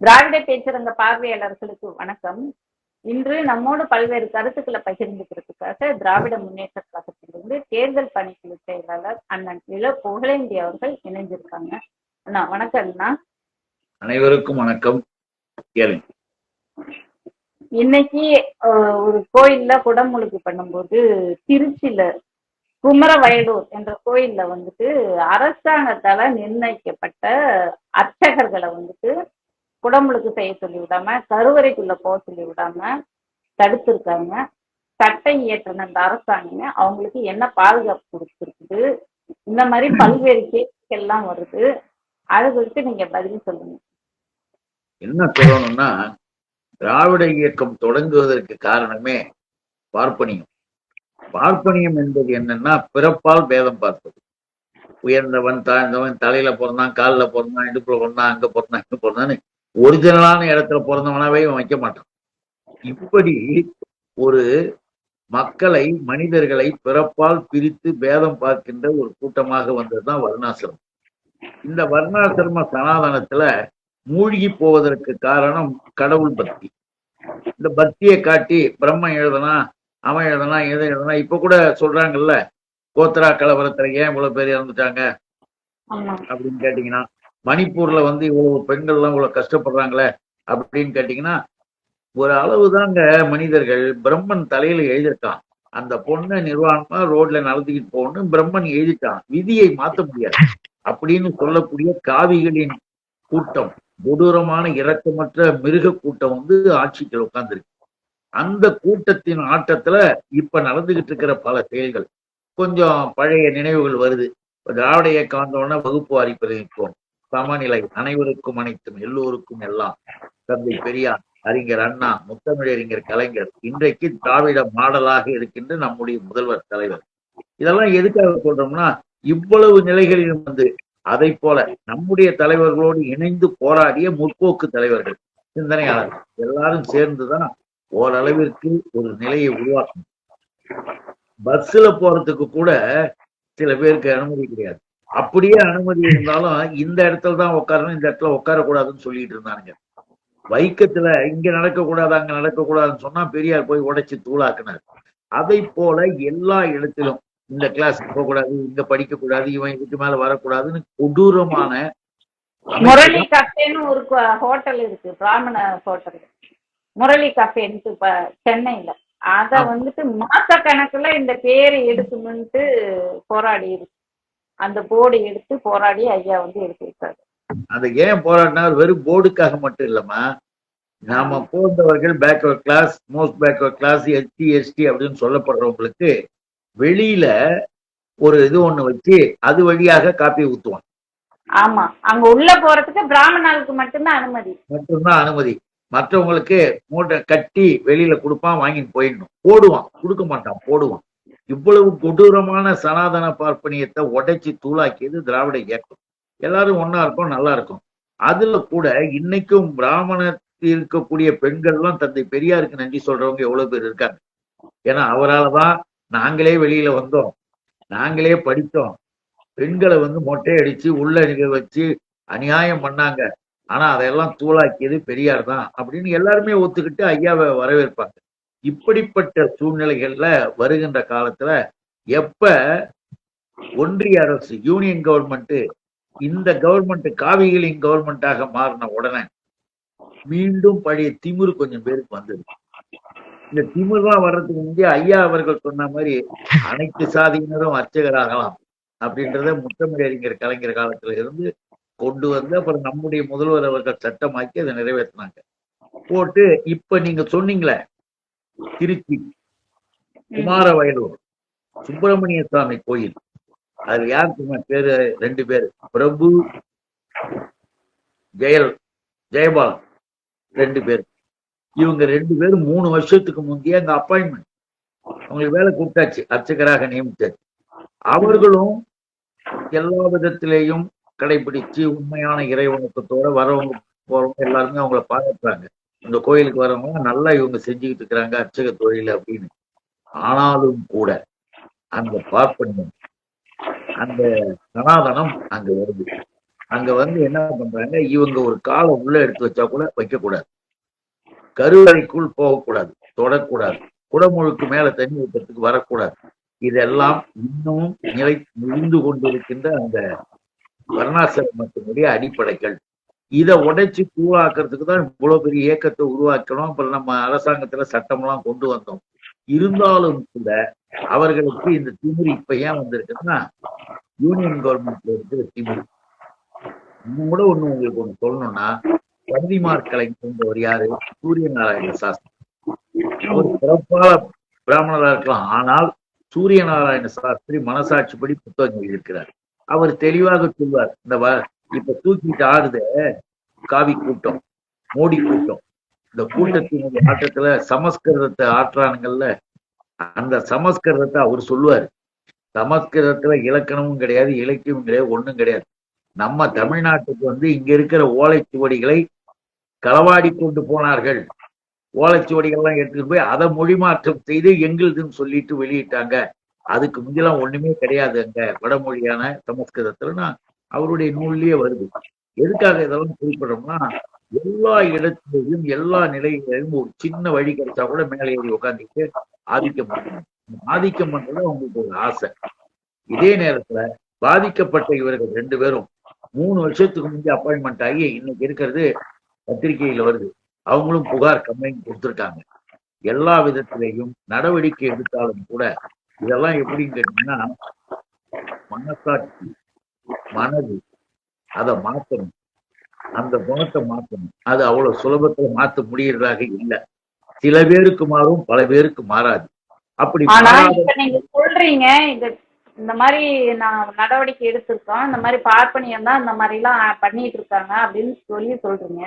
திராவிட பேச்சரங்க பார்வையாளர்களுக்கு வணக்கம். இன்று நம்மோடு பல்வேறு கருத்துக்களை பகிர்ந்துக்கிறதுக்காக திராவிட முன்னேற்ற கழகத்திலிருந்து தேர்தல் பணிக்குழு செயலாளர் அண்ணன் இள புகழேந்தி அவர்கள் இணைஞ்சிருக்காங்க. அண்ணா வணக்கம் அண்ணா. அனைவருக்கும் வணக்கம். கேளுங்க. இன்னைக்கு ஒரு கோயில்ல குடமுழுக்கு பண்ணும்போது திருச்சியில குமரவயலூர் என்ற கோயில்ல வந்துட்டு அரசாங்கத்தால நிர்ணயிக்கப்பட்ட அர்ச்சகர்களை வந்துட்டு குடமுழுக்கு செய்ய சொல்லி விடாம கருவறைக்குள்ள போக சொல்லி விடாம தடுத்திருக்காங்க. சட்டம் இயற்றின அந்த அரசாங்கம் அவங்களுக்கு என்ன பாதுகாப்பு கொடுத்துருக்குது? இந்த மாதிரி பல்வேறு கேள்விகள்லாம் வருது. அதை குறித்து நீங்க பதில் சொல்லுங்க. என்ன சொல்லணும்னா திராவிட இயக்கம் தொடங்குவதற்கு காரணமே பார்ப்பனியம். பார்ப்பனியம் என்பது என்னன்னா பிறப்பால் பேதம் பார்ப்பது. உயர்ந்தவன் தாழ்ந்தவன் தலையில பிறந்தான் காலில் பிறந்தான் இடுப்புல பிறந்தான் அங்க பிறந்தான் இங்க பிறந்தான்னு ஒரிஜினலான இடத்துல பிறந்தவனாவே இவன் வைக்க மாட்டான். இப்படி ஒரு மக்களை மனிதர்களை பிறப்பால் பிரித்து பேதம் பார்க்கின்ற ஒரு கூட்டமாக வந்ததுதான் வர்ணாசிரமம். இந்த வர்ணாசிரம சனாதனத்துல மூழ்கி போவதற்கு காரணம் கடவுள் பக்தி. இந்த பக்தியை காட்டி பிரம்மன் எழுதனா அவன் எழுதனா எதை எழுதனா இப்ப கூட சொல்றாங்கல்ல கோத்ரா கலவரத்துல ஏன் இவ்வளவு பேர் இறந்துட்டாங்க? அப்படின்னு கேட்டீங்கன்னா மணிப்பூர்ல வந்து இவ்வளவு பெண்கள் எல்லாம் இவ்வளவு கஷ்டப்படுறாங்களே அப்படின்னு கேட்டீங்கன்னா ஒரு அளவுதாங்க மனிதர்கள் பிரம்மன் தலையில எழுதியிருக்கான். அந்த பொண்ணை நிர்வாணமா ரோட்ல நடந்துக்கிட்டு போகணும் பிரம்மன் எழுதிட்டான். விதியை மாத்த முடியாது. அப்படின்னு சொல்லக்கூடிய காவிகளின் கூட்டம் கொடூரமான இரக்கமற்ற மிருக கூட்டம் வந்து ஆட்சிக்கு உட்கார்ந்துருக்கு. அந்த கூட்டத்தின் ஆட்டத்துல இப்ப நடந்துகிட்டு இருக்கிற பல செயல்கள். கொஞ்சம் பழைய நினைவுகள் வருது. திராவிட இயக்கம் வந்தோடனே வகுப்பு வாரி சமநிலை அனைவருக்கும் அனைத்தும் எல்லோருக்கும் எல்லாம். தந்தை பெரியார் அறிஞர் அண்ணா முத்தமிழறிஞர் கலைஞர் இன்றைக்கு திராவிட மாடலாக இருக்கின்ற நம்முடைய முதல்வர் தலைவர். இதெல்லாம் எதுக்காக சொல்றோம்னா இவ்வளவு நிலைகளிலும் வந்து அதை போல நம்முடைய தலைவர்களோடு இணைந்து போராடிய முற்போக்கு தலைவர்கள் சிந்தனையாளர்கள் எல்லாரும் சேர்ந்துதான் ஓரளவிற்கு ஒரு நிலையை உருவாக்கணும். பஸ்ல போறதுக்கு கூட சில பேருக்கு அனுமதி கிடையாது. அப்படியே அனுமதி இருந்தாலும் இந்த இடத்துல தான் உட்காரணும் இந்த இடத்துல உட்காரக்கூடாதுன்னு சொல்லிட்டு இருந்தானுங்க. வைக்கத்துல இங்க நடக்கக்கூடாது அங்க நடக்கக்கூடாதுன்னு சொன்னா பெரியார் போய் உடைச்சு தூளாக்குனார். அதை போல எல்லா இடத்திலும் இந்த கிளாஸ் போகக்கூடாது இங்க படிக்க கூடாது இவன் இதுக்கு மேல வரக்கூடாதுன்னு கொடூரமான முரளி கஃபேன்னு ஒரு ஹோட்டல் இருக்கு பிராமண ஹோட்டல். முரளி கஃபேன்ட்டு இப்ப சென்னையில. அத. வந்துட்டு மாச கணக்குல இந்த பேரை எடுக்கணும்ட்டு போராடி இருக்கு. அந்த போர்டு எடுத்து போராடி ஐயா வந்து எடுத்து வைத்தாரு அந்த ஏன் போராடினா வெறும் போர்டுக்காக மட்டும் இல்லம்மா. நாம போன்றவர்கள் backward class most backward class ST ST அப்படின்னு சொல்லப்படுறவங்களுக்கு வெளியில ஒரு இது ஒண்ணு வச்சு அது வழியாக காப்பி ஊத்துவான் ஆமா. அங்க உள்ள போறதுக்கு பிராமணாளுக்கு மட்டும்தான் அனுமதி. மட்டும்தான் அனுமதி. மற்றவங்களுக்கு மூட்டை கட்டி வெளியில கொடுப்பான் வாங்கிட்டு போயிடணும். போடுவான். கொடுக்க மாட்டான் போடுவான். இவ்வளவு கொடூரமான சனாதன பார்ப்பனியத்தை உடைச்சி தூளாக்கியது திராவிட இயக்கம். எல்லாரும் ஒன்னா இருக்கும் நல்லா இருக்கும். அதுல கூட இன்னைக்கும் பிராமணத்தில் இருக்கக்கூடிய பெண்கள்லாம் தந்தை பெரியாருக்கு நன்றி சொல்றவங்க எவ்வளவு பேர் இருக்காங்க. ஏன்னா அவராலதான் நாங்களே வெளியில வந்தோம். நாங்களே படித்தோம். பெண்களை வந்து மொட்டை அடிச்சு உள்ள வச்சு அநியாயம் பண்ணாங்க. ஆனா அதையெல்லாம் தூளாக்கியது பெரியார் தான் அப்படின்னு எல்லாருமே ஒத்துக்கிட்டு ஐயாவை வரவேற்பாங்க. இப்படிப்பட்ட சூழ்நிலைகள்ல வருகின்ற காலத்துல எப்ப ஒன்றிய அரசு யூனியன் கவர்மெண்ட் இந்த கவர்மெண்ட் காவிகளின் கவர்மெண்டாக மாறின உடனே மீண்டும் பழைய திமிரு கொஞ்சம் பேருக்கு வந்தது. இந்த திமிர்லாம் வர்றதுக்கு முந்தைய ஐயா அவர்கள் சொன்ன மாதிரி அனைத்து சாதியினரும் அர்ச்சகராகலாம் அப்படின்றத முத்தமிழறிஞர் கலைஞர் காலத்துல இருந்து கொண்டு வந்து அப்புறம் நம்முடைய முதல்வர் அவர்கள் சட்டமாக்கி அதை நிறைவேற்றினாங்க. போட்டு இப்ப நீங்க சொன்னீங்களே திருச்சி குமாரவயலூர் சுப்பிரமணிய சுவாமி கோயில். அதுல யாருக்கு பேரு ரெண்டு பேரு. பிரபு ஜெயல் ஜெயபால் ரெண்டு பேர். இவங்க ரெண்டு பேரும் மூணு வருஷத்துக்கு முந்தைய அந்த அப்பாயின்மெண்ட் அவங்களுக்கு வேலை கூப்பிட்டாச்சு. அர்ச்சகராக நியமித்தாச்சு அவர்களும் எல்லா விதத்திலேயும் கடைபிடிச்சு உண்மையான இறைவணக்கத்தோட வரவங்க போறவங்க எல்லாருமே அவங்கள பாராட்டுறாங்க. இந்த கோயிலுக்கு வரவங்க நல்லா இவங்க செஞ்சுக்கிட்டு இருக்கிறாங்க அர்ச்சக தொழில் அப்படின்னு. ஆனாலும் கூட அந்த பார்ப்பனியம் அந்த சனாதனம் அங்க வருது. அங்க வந்து என்ன பண்றாங்க இவங்க ஒரு காலை உள்ள எடுத்து வச்சா கூட வைக்க கூடாது கருவறைக்குள் போகக்கூடாது தொடக்கூடாது. குடமுழுக்கு மேல தண்ணி ஊற்றத்துக்கு வரக்கூடாது. இதெல்லாம் இன்னமும் நிலை நின்று கொண்டிருக்கின்ற அந்த வர்ணாசிரமத்தினுடைய அடிப்படைகள். இதை உடைச்சு கூழாக்குறதுக்கு தான் இவ்வளவு பெரிய இயக்கத்தை உருவாக்கணும். இப்ப நம்ம அரசாங்கத்துல சட்டம்லாம் கொண்டு வந்தோம். இருந்தாலும் கூட அவர்களுக்கு இந்த திமிரு இப்ப ஏன் வந்திருக்குன்னா யூனியன் கவர்மெண்ட்ல இருக்கிற திமிரு. இன்னும் கூட ஒண்ணு உங்களுக்கு ஒண்ணு சொல்லணும்னா பந்திமார் கலைஞர் என்பவர் யாரு? சூரிய நாராயண சாஸ்திரி. அவர் பிறப்பால பிராமணரா இருக்கலாம். ஆனால் சூரிய நாராயண சாஸ்திரி மனசாட்சிப்படி புத்தகங்கள் இருக்கிறார். அவர் தெளிவாக சொல்வார். இந்த வ- இப்ப தூக்கிட்டு ஆடுது காவி கூட்டம் மோடி கூட்டம். இந்த கூட்டத்தினுடைய ஆட்டத்துல சமஸ்கிருதத்தை ஆற்றானுங்கள்ல அந்த சமஸ்கிருதத்தை அவர் சொல்லுவாரு. சமஸ்கிருதத்துல இலக்கணமும் கிடையாது இலக்கியமும் கிடையாது ஒண்ணும் கிடையாது. நம்ம தமிழ்நாட்டுக்கு வந்து இங்க இருக்கிற ஓலைச்சுவடிகளை களவாடி கொண்டு போனார்கள். ஓலைச்சுவடிகள்லாம் எடுத்துட்டு போய் அதை மொழிமாற்றம் செய்து எங்களுதுன்னு சொல்லிட்டு வெளியிட்டாங்க. அதுக்கு முன்னெல்லாம் ஒண்ணுமே கிடையாது அங்க வடமொழியான சமஸ்கிருதத்துல. நான் அவருடைய நூல்லயே வருது. எதுக்காக இதெல்லாம் குறிப்பிடணும்னா எல்லா இடத்துலையும் எல்லா நிலைகளிலும் ஒரு சின்ன வழி கிடைச்சா கூட மேலே ஏறி உட்காந்துட்டு ஆதிக்கம் பண்ணணும் ஆதிக்கம் பண்றது அவங்களுக்கு ஒரு ஆசை. இதே நேரத்துல பாதிக்கப்பட்ட இவர்கள் ரெண்டு பேரும் மூணு வருஷத்துக்கு முந்தைய அப்பாயின்மெண்ட் ஆகி இன்னைக்கு இருக்கிறது பத்திரிகையில வருது. அவங்களும் புகார் கம்ப்ளைண்ட் கொடுத்திருக்காங்க. எல்லா விதத்திலையும் நடவடிக்கை எடுத்தாலும் கூட இதெல்லாம் எப்படின்னு கேட்டீங்கன்னா மனசாட்சி மனது. அதை மாத்தணும். அந்த குணத்தை மாத்தணும். அது அவ்வளவு சுலபத்துல மாத்த முடியறதாக இல்லை. சில பேருக்கு மாறும் பல பேருக்கு மாறாது. அப்படி நீங்க சொல்றீங்க இந்த இந்த மாதிரி நான் நடவடிக்கை எடுத்திருக்கோம் இந்த மாதிரி பார்ப்பனியம் தான் இந்த மாதிரி எல்லாம் பண்ணிட்டு இருக்காங்க அப்படின்னு சொல்லி சொல்றீங்க.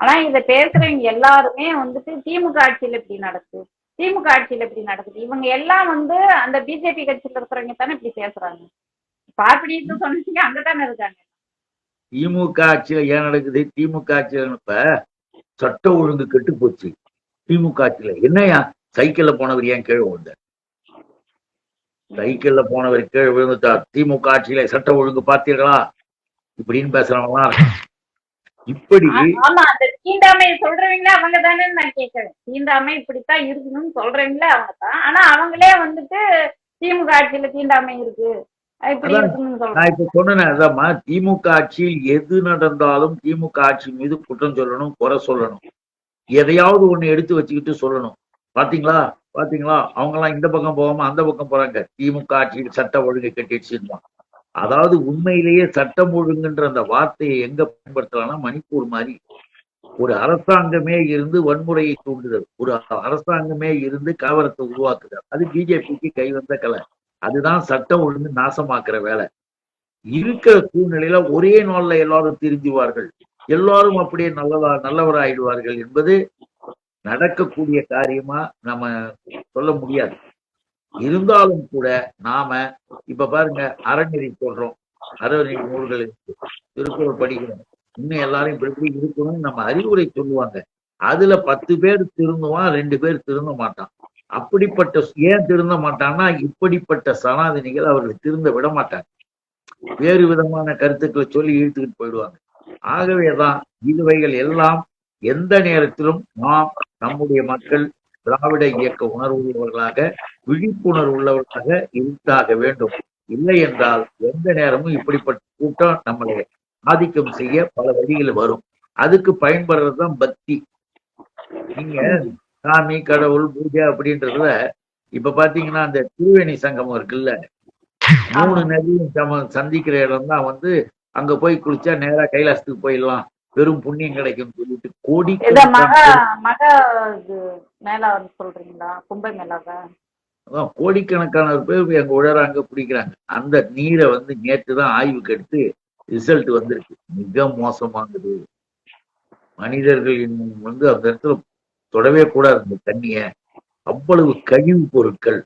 ஆனா இத பேசுறவங்க எல்லாருமே வந்துட்டு திமுக ஆட்சியில இப்படி நடக்குது. திமுக ஆட்சியில இப்படி நடக்குது. இவங்க எல்லாம் வந்து அந்த பிஜேபி கட்சியில இருக்கிறவங்க தானே இப்படி பேசுறாங்க. பார்ப்பனியத்தை சொன்னீங்க அங்கதானே இருக்காங்க. திமுக ஆட்சியில ஏன் நடக்குது? திமுக ஆட்சியில இப்ப சட்ட ஒழுங்கு கெட்டு போச்சு. திமுக ஆட்சியில என்னையா சைக்கிள்ல போனவர் ஏன் கீழே விழுந்தார்? சைக்கிள்ல போனவர் கீழே விழுந்துட்டார் திமுக ஆட்சியில சட்ட ஒழுங்கு பார்த்தீர்களா? இப்படின்னு பேசுறவங்களாம். இப்படி ஆமா அந்த தீண்டாமை சொல்றவங்களே அவங்க தானே நான் கேட்கிறேன் தீண்டாமை இப்படித்தான் இருக்கணும்னு சொல்றவங்களே அவங்க தான் ஆனா அவங்களே வந்துட்டு திமுக ஆட்சியில தீண்டாமை இருக்கு. நான் இப்ப சொன்னேன் திமுக ஆட்சியில் எது நடந்தாலும் திமுக ஆட்சி மீது குற்றம் சொல்லணும் குறை சொல்லணும். எதையாவது ஒண்ணு எடுத்து வச்சுக்கிட்டு சொல்லணும். பாத்தீங்களா? பாத்தீங்களா? அவங்க எல்லாம் இந்த பக்கம் போகாம அந்த பக்கம் போறாங்க. திமுக ஆட்சியில் சட்ட ஒழுங்கை கட்டிடுச்சுன்னு அதாவது உண்மையிலேயே சட்டம் ஒழுங்குன்ற அந்த வார்த்தையை எங்க பயன்படுத்தலாம்னா மணிப்பூர் மாதிரி. ஒரு அரசாங்கமே இருந்து வன்முறையை தூண்டுதல். ஒரு அரசாங்கமே இருந்து கலவரத்தை உருவாக்குதல். அது பிஜேபிக்கு கை வந்த கலை. அதுதான் சட்டம் ஒழுங்கு நாசமாக்குற வேலை. இருக்கிற சூழ்நிலையில ஒரே நாள்ல எல்லாரும் திருந்துவார்கள் எல்லாரும் அப்படியே நல்லதா நல்லவராயிடுவார்கள் என்பது நடக்கக்கூடிய காரியமா நம்ம சொல்ல முடியாது. இருந்தாலும் கூட நாம இப்ப பாருங்க அறநெறி சொல்றோம். அறநெறி நூல்கள் திருக்குறள் படிக்கிறோம். இன்னும் எல்லாரும் இப்படி இப்படி இருக்கணும்னு நம்ம அறிவுரை சொல்லுவாங்க. அதுல பத்து பேர் திருந்துவான் ரெண்டு பேர் திருந்த மாட்டான். அப்படிப்பட்ட ஏன் திருந்த மாட்டான்னா இப்படிப்பட்ட சனாதனிகள் அவர்கள் திருந்த விட மாட்டாங்க. வேறு விதமான கருத்துக்களை சொல்லி இழுத்துக்கிட்டு போயிடுவாங்க. ஆகவேதான் இதுவைகள் எல்லாம் எந்த நேரத்திலும் நாம் நம்முடைய மக்கள் திராவிட இயக்க உணர்வு உள்ளவர்களாக விழிப்புணர்வு உள்ளவர்களாக இருந்தாக வேண்டும். இல்லை என்றால் எந்த நேரமும் இப்படிப்பட்ட கூட்டம் நம்மளை ஆதிக்கம் செய்ய பல வழிகள் வரும். அதுக்கு பயன்படுறதுதான் பக்தி. நீங்க சாமி கடவுள் பூஜை அப்படின்றதுல இப்ப பாத்தீங்கன்னா அந்த திருவேணி சங்கமம் இருக்குல்ல மூணு நதியும் சம சந்திக்கிற இடம் தான் வந்து அங்க போய் குளிச்சா நேரா கைலாசத்துக்கு போயிடலாம். பெரும் புண்ணியம் கிடைக்கும் சொல்லிட்டு கோடி கோடிக்கணக்கான பேர் எங்க உழறாங்க பிடிக்கிறாங்க. அந்த நீரை வந்து நேற்று தான் ஆய்வுக்கு எடுத்து ரிசல்ட் வந்திருக்கு. மிக மோசமானது. மனிதர்கள் வந்து அந்த இடத்துல தொடவே கூடாது அந்த தண்ணிய. அவ்வளவு கழிவு பொருட்கள்.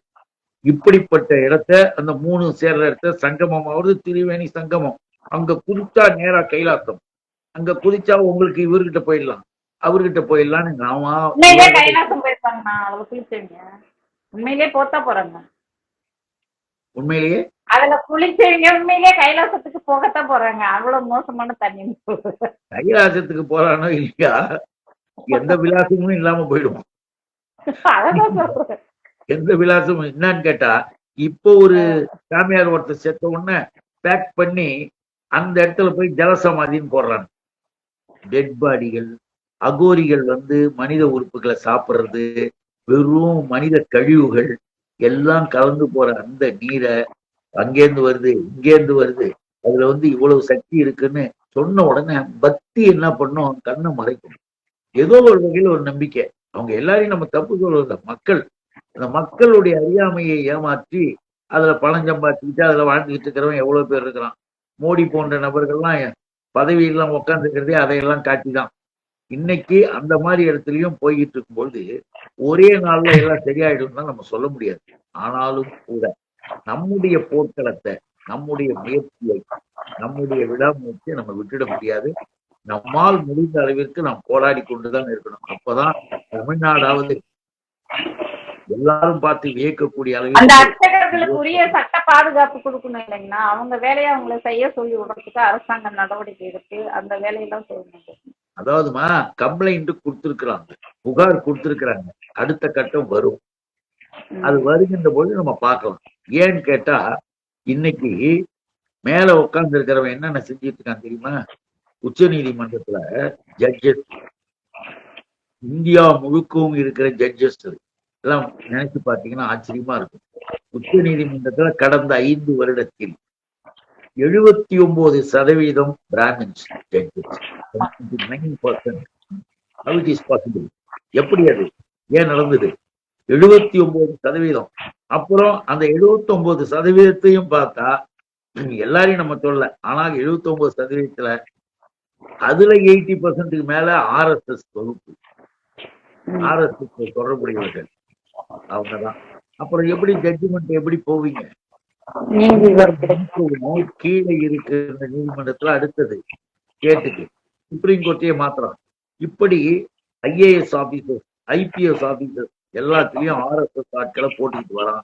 இப்படிப்பட்ட இடத்த அந்த மூணு சேர்ற இடத்த சங்கமம் ஆகுது திரிவேணி சங்கமம். அங்க குதிச்சா நேரா கைலாசம். அங்க குதிச்சா உங்களுக்கு இவர்கிட்ட போயிடலாம். அவர்கிட்ட போயிடலாம்னு நாம கைலாசம் போயிருப்பாங்கண்ணா அவ்வளவு குளிச்சவங்க உண்மையிலே போத்தா போறாங்க. உண்மையிலேயே? அதுல குளிச்சவங்க உண்மையிலேயே கைலாசத்துக்கு போகத்தான் போறாங்க. அவ்வளவு மோசமான தண்ணி. கைலாசத்துக்கு போறானோ இல்லையா? எந்த விலாசமும் இல்லாம போயிடும். எந்த விலாசமும் என்னன்னு கேட்டா இப்போ ஒரு சாமியார் ஒருத்தர் செத்த உடனே பேக் பண்ணி அந்த இடத்துல போய் ஜலசமாதின்னு போடுறாங்க. டெட் பாடிகள் அகோரிகள் வந்து மனித உறுப்புகளை சாப்பிடுறது வெறும் மனித கழிவுகள் எல்லாம் கலந்து போற அந்த நீரை அங்கேருந்து வருது இங்கேருந்து வருது. அதுல வந்து இவ்வளவு சக்தி இருக்குன்னு சொன்ன உடனே பக்தி என்ன பண்ணும்? கண்ணை மறைக்கும். ஏதோ ஒரு வகையில் ஒரு நம்பிக்கை. அவங்க எல்லாரையும் நம்ம தப்பு சொல்றது மக்கள். அந்த மக்களுடைய அறியாமையை ஏமாற்றி அதுல பணம் சம்பாதிச்சுக்கிட்டு அதுல வாழ்ந்துகிட்டு இருக்கிறவன் எவ்வளவு பேர் இருக்கிறான்? மோடி போன்ற நபர்கள்லாம் பதவியெல்லாம் உட்காந்துருக்கிறதே அதையெல்லாம் காட்டிதான். இன்னைக்கு அந்த மாதிரி இடத்துலயும் போய்கிட்டு இருக்கும்பொழுது ஒரே நாள்ல எல்லாம் சரியாயிடும் தான் நம்ம சொல்ல முடியாது. ஆனாலும் கூட நம்முடைய போர்க்களத்தை நம்முடைய முயற்சியை நம்முடைய விடாமுயற்சியை நம்ம விட்டுட முடியாது. நம்மால் முடிந்த அளவிற்கு நாம் போராடி கொண்டுதான் இருக்கணும். அப்பதான் தமிழ்நாடாவது எல்லாரும் பார்த்து வியக்கக்கூடிய அந்த அளவிற்கு அர்ச்சகர்களுக்கு உரிய சட்ட பாதுகாப்பு கொடுக்கணும் இல்லைங்கன்னா அவங்க வேலையை அவங்கள செய்ய சொல்லி விடுறதுக்கு அரசாங்கம் நடவடிக்கை எடுத்து அந்த வேலையெல்லாம் செய்யணும். அதாவதுமா கம்ப்ளைண்ட் கொடுத்திருக்கிறாங்க. புகார் கொடுத்திருக்கிறாங்க. அடுத்த கட்டம் வரும். அது வருகின்ற பொழுது நம்ம பார்க்கலாம். ஏன்னு கேட்டா இன்னைக்கு மேல உட்கார்ந்து இருக்கிறவன் என்னென்ன செஞ்சிட்டு இருக்கான் தெரியுமா? உச்ச நீதிமன்றத்துல ஜட்ஜஸ் இந்தியா முழுக்கவும் இருக்கிற ஜட்ஜஸ் எல்லாம் நினைச்சு பார்த்தீங்கன்னா ஆச்சரியமா இருக்கும். உச்ச நீதிமன்றத்துல கடந்த ஐந்து வருடத்தில் எழுபத்தி ஒன்பது சதவீதம் பிராமின்ஸ் ஜட்ஜஸ் நைன் பர்சன்ட் எப்படி அது? ஏன் நடந்தது? எழுபத்தி ஒன்பது சதவீதம். அப்புறம் அந்த எழுபத்தி ஒன்பது சதவீதத்தையும் பார்த்தா எல்லாரையும் நம்ம சொல்ல ஆனால் எழுபத்தி ஒன்பது சதவீதத்துல அதுல எயிட்டி பர்சன்ட்டுக்கு மேல ஆர்எஸ்எஸ் தொகுப்பு ஆர்எஸ்எஸ் தொடர்புடையவர்கள். அவங்கதான். அப்புறம் எப்படி ஜட்ஜ்மெண்ட் எப்படி போவீங்க? கீழே இருக்கிற நீதிமன்றத்துல அடுத்தது. கேட்டுக்கு. சுப்ரீம் கோர்ட்டையே மாத்திரம் இப்படி ஐஏஎஸ் ஆபீசர்ஸ் ஐபிஎஸ் ஆபீசர்ஸ் எல்லாத்துலயும் ஆர்எஸ்எஸ் ஆட்களை போட்டுக்கிட்டு வரான்.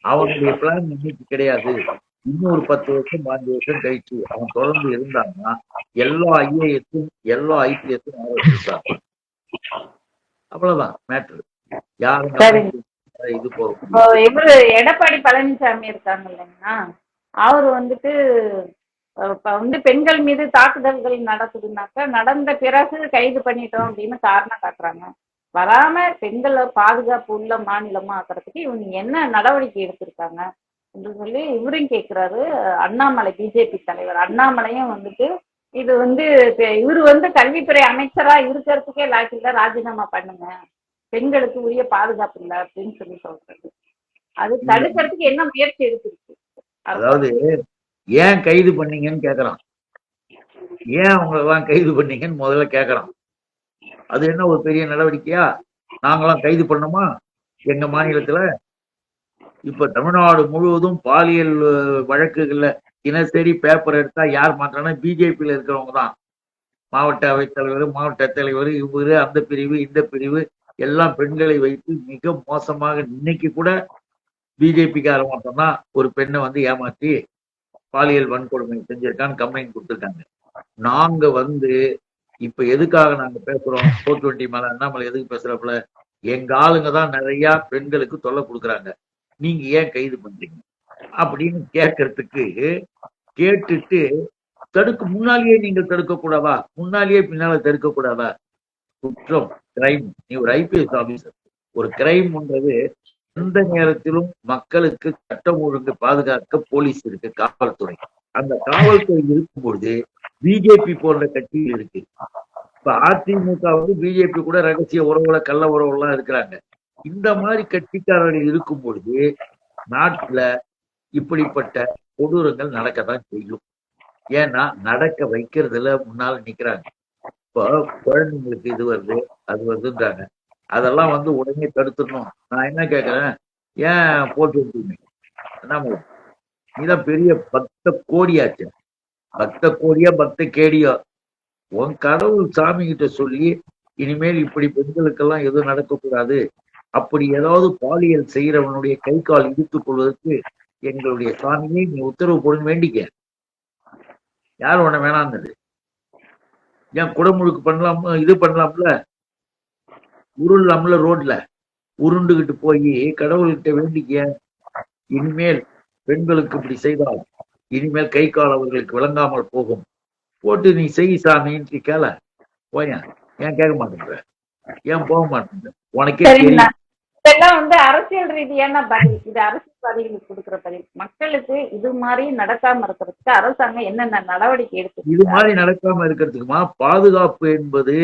அவனுடைய பிளான் இன்னைக்கு கிடையாது. இன்னொரு பத்து வருஷம் பாஞ்சு வருஷம் கழிச்சு அவன் தொடர்ந்து இருந்தான்னா எல்லா ஐஏஎஸும் எல்லா ஐபிஎஸும் அவ்வளவுதான் மேட்ரு யாரும். இது போகும் இவரு எடப்பாடி பழனிசாமி இருக்காங்க இல்லைங்கன்னா அவர் வந்துட்டு வந்து பெண்கள் மீது தாக்குதல்கள் நடக்குதுனாக்கா நடந்த பிறகு கைது பண்ணிட்டோம் அப்படின்னு காரணம் காட்டுறாங்க. வராம பெண்களை பாதுகாப்பு உள்ள மாநிலமா ஆக்குறதுக்கு இவங்க என்ன நடவடிக்கை எடுத்திருக்காங்க? என்று சொல்லி இவரும் கேட்கிறாரு அண்ணாமலை பிஜேபி தலைவர். அண்ணாமலையும் வந்துட்டு இது வந்து இவரு வந்து கல்வித்துறை அமைச்சரா இருக்கிறதுக்கே லாக்கில ராஜினாமா பண்ணுங்க. பெண்களுக்கு உரிய பாதுகாப்பு இல்லை அப்படின்னு சொல்லி சொல்றது அது தடுக்கிறதுக்கு என்ன முயற்சி எடுத்திருக்கு? அதாவது ஏன் கைது பண்ணீங்கன்னு கேக்குறான். ஏன் அவங்களெல்லாம் கைது பண்ணீங்கன்னு முதல்ல கேக்குறான். அது என்ன ஒரு பெரிய நடவடிக்கையா? நாங்களாம் கைது பண்ணோமா எங்க மாநிலத்துல இப்ப தமிழ்நாடு முழுவதும் பாலியல் வழக்குகள்ல தினசரி பேப்பர் எடுத்தா யார் மாற்றானா பிஜேபியில இருக்கிறவங்க தான். மாவட்ட அவைத்தலைவர் மாவட்ட தலைவர் இவரு அந்த பிரிவு இந்த பிரிவு எல்லாம் பெண்களை வைத்து மிக மோசமாக இன்னைக்கு கூட பிஜேபிக்கார மாட்டோம்னா ஒரு பெண்ணை வந்து ஏமாற்றி பாலியல் வன்கொடுமை செஞ்சிருக்கான்னு கம்ப்ளைண்ட் கொடுத்துருக்காங்க. நாங்க வந்து இப்ப எதுக்காக நாங்க பேசுறோம்? ஃபோர் டுவெண்ட்டி மேல அண்ணாமலை எதுக்கு பேசுறப்பல? எங்க ஆளுங்க தான் நிறைய பெண்களுக்கு தொல்லை கொடுக்குறாங்க. நீங்க ஏன் கைது பண்றீங்க? அப்படின்னு கேட்கறதுக்கு கேட்டுட்டு தடுக்க முன்னாலேயே நீங்கள் தடுக்க கூடாதா முன்னாலேயே பின்னால தடுக்க கூடாதா குற்றம் கிரைம் நீ ஒரு ஐபிஎஸ் ஆபீசர் ஒரு கிரைம்ன்றது எந்த நேரத்திலும் மக்களுக்கு சட்டம் ஒழுங்கு பாதுகாக்க போலீஸ் இருக்கு காவல்துறை. அந்த காவல்துறை இருக்கும்பொழுது பிஜேபி போன்ற கட்சியில் இருக்கு. இப்ப அதிமுக வந்து பிஜேபி கூட ரகசிய உறவுல கள்ள உறவுலாம் இருக்கிறாங்க. இந்த மாதிரி கட்சிக்காரர்கள் இருக்கும் பொழுது நாட்டுல இப்படிப்பட்ட கொடூரங்கள் நடக்கத்தான் செய்யும். ஏன்னா நடக்க வைக்கிறதுல முன்னால நிக்கிறாங்க. இப்போ குழந்தைங்களுக்கு இது வருது அது வருதுன்றாங்க. அதெல்லாம் வந்து உடனே தடுத்துடணும். நான் என்ன கேட்கறேன் ஏன் போட்டு விட்டுருமே என்ன பெரிய பக்த கோடியாச்சு. பக்த கோடியா பக்த கேடியோ. உன் கடவுள் சாமி கிட்ட சொல்லி இனிமேல் இப்படி பெண்களுக்கெல்லாம் எதுவும் நடக்கக்கூடாது. அப்படி ஏதாவது பாலியல் செய்யறவனுடைய கை கால் இழுத்துக் கொள்வதற்கு எங்களுடைய சுவாமியை நீ உத்தரவு போடுன்னு வேண்டிக்க. யார் உன்னை வேணாந்தது ஏன் குடமுழுக்கு பண்ணலாம் இது பண்ணலாம்ல? உருளாம்ல ரோட்ல உருண்டுகிட்டு போய் கடவுள்கிட்ட வேண்டிக்க. இனிமேல் பெண்களுக்கு இப்படி செய்தால் இனிமேல் கை கால் அவர்களுக்கு விளங்காமல் போகும். போட்டு நீ செய் சாமின்னு கேள. போயேன் ஏன் கேட்க மாட்டேங்கிற ஏன் போக மாட்டேங்கிற உனக்கே தெரியும். இதெல்லாம் வந்து அரசியல் ரீதியான பதில். இது அரசியல்வாதிகளுக்கு கொடுக்குற பதில். மக்களுக்கு இது மாதிரி நடக்காம இருக்கிறதுக்கு அரசாங்கம் என்னென்ன நடவடிக்கை எடுத்து இது மாதிரி நடக்காம இருக்கிறதுக்குமா? பாதுகாப்பு என்பது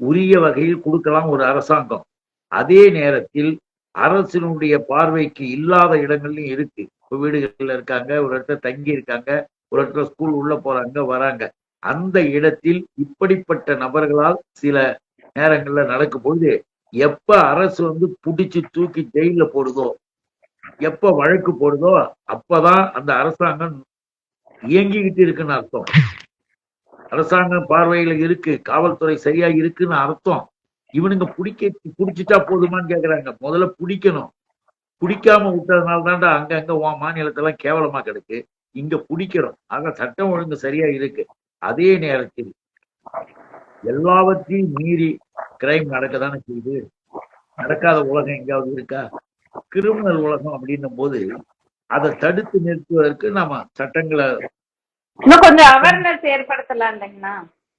உரிய வகையில் கொடுக்கலாம் ஒரு அரசாங்கம். அதே நேரத்தில் அரசினுடைய பார்வைக்கு இல்லாத இடங்கள்லயும் இருக்கு. இப்ப வீடுகள்ல இருக்காங்க ஒரு இடத்துல தங்கி இருக்காங்க ஒரு இடத்துல ஸ்கூல் உள்ள போறாங்க வராங்க. அந்த இடத்தில் இப்படிப்பட்ட நபர்களால் சில நேரங்கள்ல நடக்கும் பொழுது எப்ப அரசு வந்து புடிச்சு தூக்கி ஜெயில போடுதோ எப்ப வழக்கு போடுதோ அப்பதான் அந்த அரசாங்கம் இயங்கிக்கிட்டு இருக்குன்னு அர்த்தம். அரசாங்கம் பார்வையில இருக்கு காவல்துறை சரியா இருக்குன்னு அர்த்தம். இவனுங்க பிடிக்க பிடிச்சிட்டா போதுமான்னு கேக்குறாங்க. முதல்ல பிடிக்கணும். பிடிக்காம விட்டதுனால தான்டா அங்க அங்க உன் மாநிலத்தெல்லாம் கேவலமா கிடக்கு. இங்க பிடிக்கிறோம் ஆக சட்டம் ஒழுங்கு சரியா இருக்கு. அதே நேரத்தில் எல்லாவற்றையும் மீறி கிரைம் நடக்கதானே செய்யுது? நடக்காத உலகம் எங்கேயாவது இருக்கா? கிரிமினல் உலகம் அப்படின்னும் போது அதை தடுத்து நிறுத்துவதற்கு நாம சட்டங்களை கொஞ்சம் அவேர்னஸ் ஏற்படுத்தலாம் இல்லைங்கண்ணா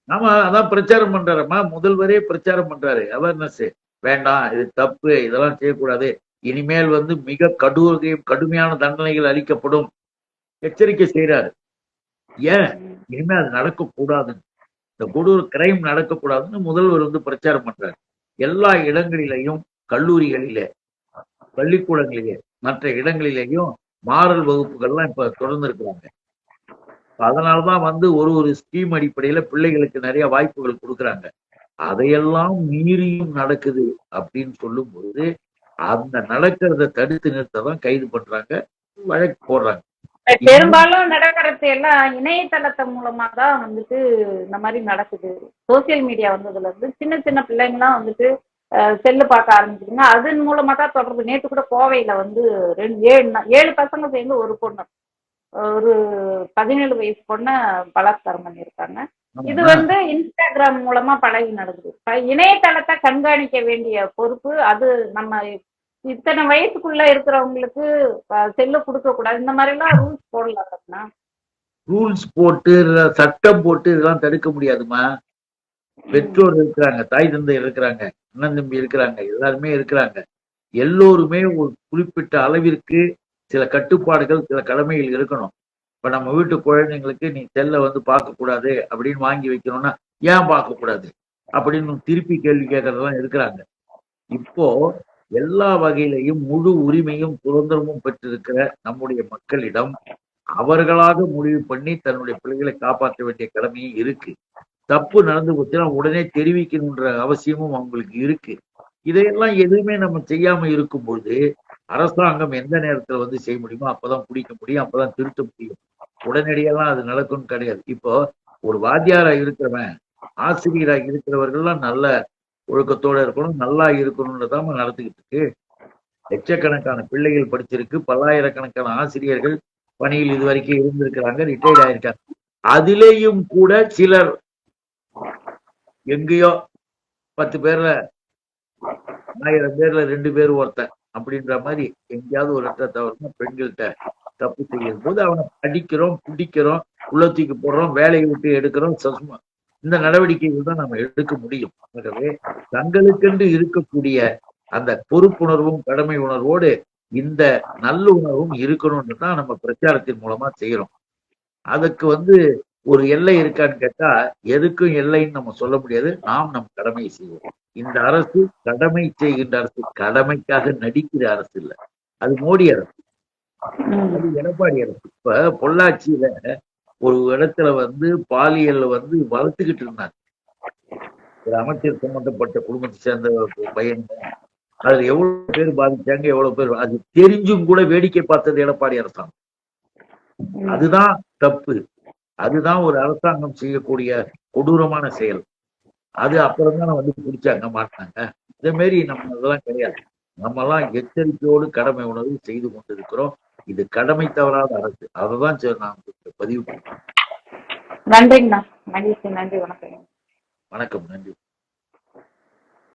ஆமா அதான் பிரச்சாரம் பண்றாருமா முதல்வரே பிரச்சாரம் பண்றாரு. அவேர்னஸ் வேண்டாம் இது தப்பு இதெல்லாம் செய்யக்கூடாது. இனிமேல் வந்து மிக கடூர கடுமையான தண்டனைகள் அளிக்கப்படும். எச்சரிக்கை செய்யறாரு ஏன்? இனிமே அது நடக்கக்கூடாது இந்த கொடூர கிரைம் நடக்கக்கூடாதுன்னு முதல்வர் வந்து பிரச்சாரம் பண்றாரு. எல்லா இடங்களிலேயும் கல்லூரிகளிலே பள்ளிக்கூடங்களிலே மற்ற இடங்களிலேயும் மாறல் வகுப்புகள்லாம் இப்ப தொடர்ந்து இருக்கிறாங்க அதனாலதான் வந்து ஒரு ஒரு ஸ்கீம் அடிப்படையில பிள்ளைகளுக்கு நிறைய வாய்ப்புகள் கொடுக்குறாங்க. அதையெல்லாம் மீறியும் நடக்குது அப்படின்னு சொல்லும் பொழுது அந்த நடக்கிறத தடுத்து நிறுத்ததான் கைது பண்றாங்க வழக்கு போடுறாங்க. பெரும்பாலும் நடக்கிறது எல்லாம் இணையதளத்து மூலமா தான் வந்துட்டு இந்த மாதிரி நடக்குது. சோசியல் மீடியா வந்ததுல இருந்து சின்ன சின்ன பிள்ளைங்கலாம் வந்துட்டு செல்லு பார்க்க ஆரம்பிச்சுதுங்க. அதன் மூலமா தான் தொடர்பு நேற்று கூட கோவையில வந்து ரெண்டு ஏழு ஏழு பசங்க சேர்ந்து ஒரு பொண்ணு ஒரு பதினேழு வயசு பொண்ணை பலாத்காரம் பண்ணியிருக்காங்க. இது வந்து இன்ஸ்டாகிராம் மூலமா பழகி நடக்குது. இணையதளத்தை கண்காணிக்க வேண்டிய பொறுப்பு அது நம்ம இத்தனை வயசுக்குள்ள இருக்கிறவங்களுக்கு செல்ல கொடுக்க கூடாது. இந்த மாதிரி எல்லாம் ரூல்ஸ் போடலாம்னா ரூல்ஸ் போட்டு சட்டம் போட்டு இதெல்லாம் தடுக்க முடியாதுமா பெற்றோர் இருக்கிறாங்க தாய் தந்தை இருக்கிறாங்க அண்ணன் தம்பி இருக்கிறாங்க எல்லாருமே இருக்கிறாங்க. எல்லோருமே ஒரு குறிப்பிட்ட அளவிற்கு சில கட்டுப்பாடுகள் சில கடமைகள் இருக்கணும். இப்ப நம்ம வீட்டு குழந்தைங்களுக்கு நீ செல்ல வந்து பார்க்க கூடாது அப்படின்னு வாங்கி வைக்கணும்னா ஏன் பார்க்க கூடாது அப்படின்னு திருப்பி கேள்வி கேட்கறதெல்லாம் இருக்கிறாங்க. இப்போ எல்லா வகையிலையும் முழு உரிமையும் சுதந்திரமும் பெற்றிருக்கிற நம்முடைய மக்களிடம் அவர்களாக முடிவு பண்ணி தன்னுடைய பிள்ளைகளை காப்பாற்ற வேண்டிய கடமையும் இருக்கு. தப்பு நடந்து போச்சுன்னா உடனே தெரிவிக்கணுன்ற அவசியமும் அவங்களுக்கு இருக்கு. இதையெல்லாம் எதுவுமே நம்ம செய்யாம இருக்கும் பொழுது அரசாங்கம் எந்த நேரத்துல வந்து செய்ய முடியுமோ அப்பதான் பிடிக்க முடியும் அப்பதான் திருத்த முடியும். உடனடியெல்லாம் அது நடக்கும்னு கிடையாது. இப்போ ஒரு வாத்தியாரா இருக்கிறவன் ஆசிரியரா இருக்கிறவர்கள்லாம் நல்ல ஒழுக்கத்தோட இருக்கணும் நல்லா இருக்கணும்ன்றதாம நடந்துகிட்டு இருக்கு. லட்சக்கணக்கான பிள்ளைகள் படிச்சிருக்கு பல்லாயிரக்கணக்கான ஆசிரியர்கள் பணியில் இது வரைக்கும் இருந்திருக்கிறாங்க ரிட்டையர்ட் ஆயிருக்காங்க. அதிலேயும் கூட சிலர் எங்கேயோ பத்து பேர்ல ஆயிரம் பேர்ல ரெண்டு பேர் ஒருத்தன் அப்படின்ற மாதிரி எங்கேயாவது ஒரு இடத்த தவறுனா பெண்கள்கிட்ட தப்பு செய்யும் போது அவனை அடிக்கிறோம் பிடிக்கிறோம் உள்ளத்துக்கு போடுறோம் வேலையை விட்டு எடுக்கிறோம் சஸ்மா இந்த நடவடிக்கைகள் தான் நம்ம எடுக்க முடியும். ஆகவே தங்களுக்கென்று இருக்கக்கூடிய அந்த பொறுப்புணர்வும் கடமை உணர்வோடு இந்த நல்லுணர்வும் இருக்கணும்னு தான் நம்ம பிரச்சாரத்தின் மூலமா செய்யறோம் அதுக்கு வந்து ஒரு எல்லை இருக்கான்னு கேட்டா எதுக்கும் எல்லைன்னு நம்ம சொல்ல முடியாது. நாம் நம் கடமையை செய்வோம். இந்த அரசு கடமை செய்கின்ற அரசு கடமைக்காக நடிக்கிற அரசு இல்ல. அது மோடி அரசு. அது எடப்பாடி அரசு. இப்ப பொள்ளாச்சியில ஒரு இடத்துல வந்து பாலியல் வந்து வளர்த்துக்கிட்டு இருந்தாங்க. ஒரு அமைச்சர் சம்பந்தப்பட்ட குடும்பத்தை சேர்ந்த பையன். அதுல எவ்வளவு பேர் பாதிச்சாங்க எவ்வளவு பேர் அது தெரிஞ்சும் கூட வேடிக்கை பார்த்தது எடப்பாடி அரசாங்கம். அதுதான் தப்பு. அதுதான் ஒரு அரசாங்கம் செய்யக்கூடிய கொடூரமான செயல். அது அப்புறம் தான் வந்து பிடிச்சாங்க மாட்டாங்க இதே மாரி நம்ம அதெல்லாம் கிடையாது. நம்ம எல்லாம் எச்சரிக்கையோடு கடமை உணர்வு செய்து கொண்டிருக்கிறோம். இது கடமை தவறாத அரசு. அததான் சரி நான் பதிவு பண்ணேன். நன்றிங்கண்ணா. மகிழ்ச்சி. நன்றி. வணக்கம் வணக்கம். நன்றி.